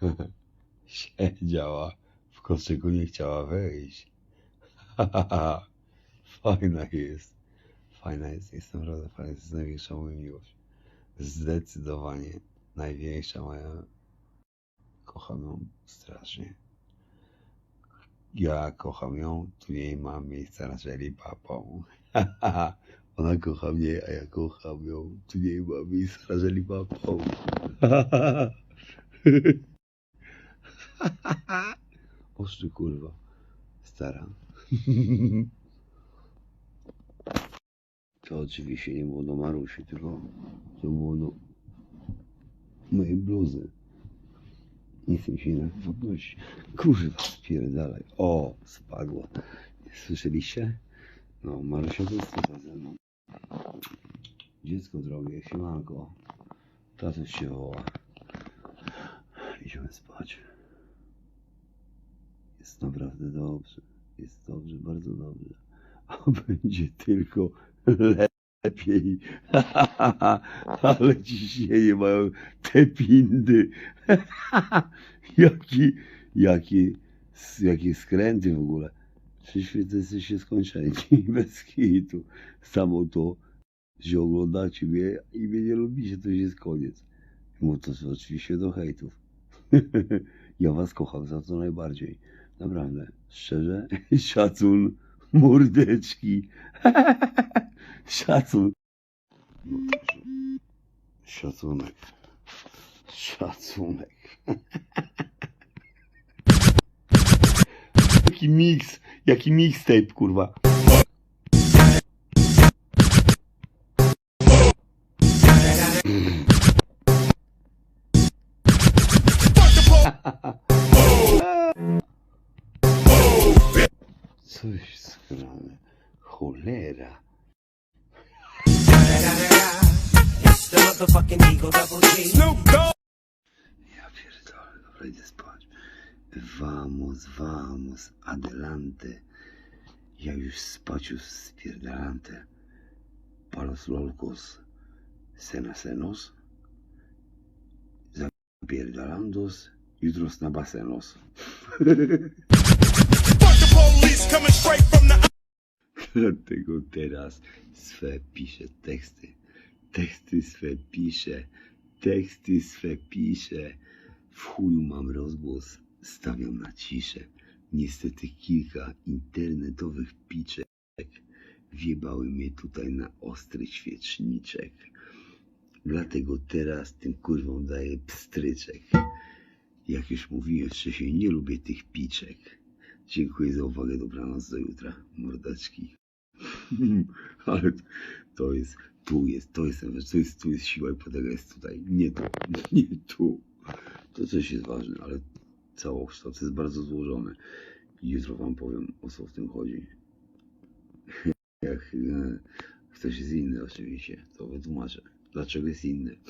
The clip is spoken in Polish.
Siedziała w koszyku, nie chciała wejść. Fajna jest. Fajna jest, jest naprawdę fajna. Jest największa moja miłość. Zdecydowanie największa moja. Kocham ją strasznie. Ja kocham ją, tu nie ma miejsca Shelly papą. Ona kocha mnie, a ja kocham ją. Tu nie ma miejsca Shelly papą. Oż ty kurwa. Stara. To oczywiście nie było do Marusi, tylko to było do mojej bluzy. Nie chcę się jednak podnosić. Kurwa, spierdalaj. O, spadło. Słyszeliście? No, Marusia tutaj ze mną. Dziecko drogie, siemanko. Tatuś się woła. Idziemy spać. Jest naprawdę dobrze. Jest dobrze, bardzo dobrze. A będzie tylko lepiej. Ale ciśnienie mają te pindy. Jaki, jaki, jakie skręty w ogóle. Przyświece jesteście skończeni. Bez kitu. Samo to, że oglądacie mnie i mnie nie lubicie, to już jest koniec. Bo to oczywiście do hejtów. Ja was kocham za to najbardziej. Naprawdę. Szczerze. Szacun. Mordeczki. Szacun. No. Szacunek. Szacunek. Jaki miks. Jaki mixtape, kurwa. Coś skrane. Cholera. Ja pierdolę, dobra, idę spać. Vamos, vamos, adelante. Ja już spać już spierdalante. Palos lolcos, sena senos. Zapierdalandos, jutros na basenos. Dlatego teraz swe piszę teksty. Teksty swe piszę. Teksty swe piszę. W chuju mam rozgłos. Stawiam na ciszę. Niestety kilka internetowych piczek wjebały mnie tutaj na ostry świeczniczek. Dlatego teraz tym kurwom daję pstryczek. Jak już mówiłem wcześniej, nie lubię tych piczek. Dziękuję za uwagę, dobranoc, do jutra, mordeczki. Ale to jest, tu jest, to jest, to jest, tu jest siła i potęga jest tutaj, nie tu, nie tu. To coś jest ważne, ale całokształt jest bardzo złożony. Jutro wam powiem, o co w tym chodzi. Jak e, ktoś jest inny oczywiście, to wytłumaczę, dlaczego jest inny.